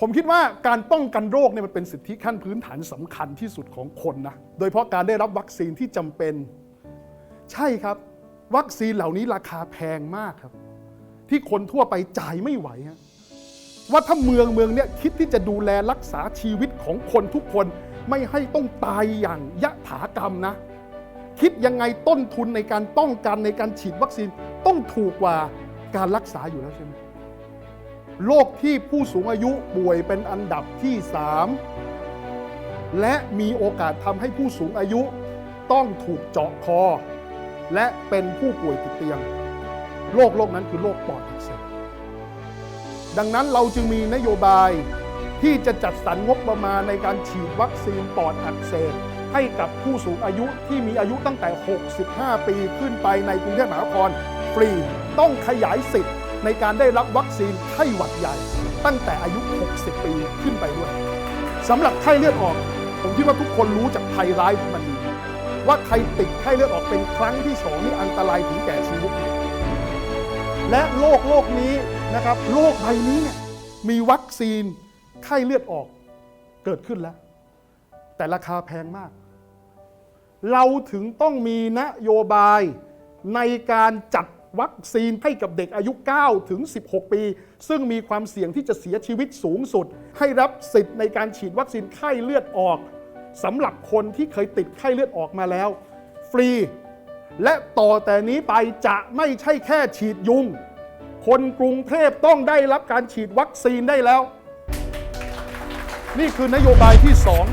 ผมคิดว่าการป้องกันโรคเนี่ยมันเป็นสิทธิขั้นพื้นฐานสำคัญที่สุดของคนนะ โดยเฉพาะการได้รับวัคซีนที่จำเป็น ใช่ครับ วัคซีนเหล่านี้ราคาแพงมากครับ ที่คนทั่วไปจ่ายไม่ไหวฮะว่าถ้าเมืองเมืองเนี่ยคิดที่จะดูแลรักษาชีวิตของคนทุกคนไม่ให้ต้องตายอย่างยะถากรรมนะ คิดยังไงต้นทุนในการป้องกันในการฉีดวัคซีนต้องถูกกว่าการรักษาอยู่แล้วใช่ไหม โรคที่ผู้สูงอายุป่วยเป็นอันดับที่ 3 และมีโอกาสทำให้ผู้สูงอายุต้องถูกเจาะคอ และเป็นผู้ป่วยติดเตียงโรคโรคนั้นคือโรคปอดอักเสบดังนั้นเราจึงมีนโยบายที่จะจัดสรรงบประมาณในการฉีดวัคซีนปอดอักเสบให้กับผู้สูงอายุที่มีอายุตั้งแต่ 65 ปีขึ้นไปในกรุงเทพมหานครฟรีต้องขยายสิทธิ์ ในการได้รับวัคซีนไข้หวัดใหญ่ ตั้งแต่อายุ 60 ปีขึ้นไปด้วยสำหรับไข้เลือดออก ผมคิดว่าทุกคนรู้จากภัยร้ายของมันดีว่าใครติดไข้เลือดออกเป็นครั้งที่สองนี่อันตรายถึงแก่ชีวิต และโลกโลกนี้นะครับโลกใบนี้เนี่ยมีวัคซีนไข้เลือดออกเกิดขึ้นแล้ว แต่ราคาแพงมาก เราถึงต้องมีนโยบายในการจัด วัคซีนให้กับเด็กอายุ 9 ถึง 16 ปี ซึ่งมีความเสี่ยงที่จะเสียชีวิตสูงสุด ให้รับสิทธิ์ในการฉีดวัคซีนไข้เลือดออกสำหรับคนที่เคยติดไข้เลือดออกมาแล้ว ฟรี และต่อแต่นี้ไปจะไม่ใช่แค่ฉีดยุง คนกรุงเทพต้องได้รับการฉีดวัคซีนได้แล้ว นี่คือนโยบายที่สอง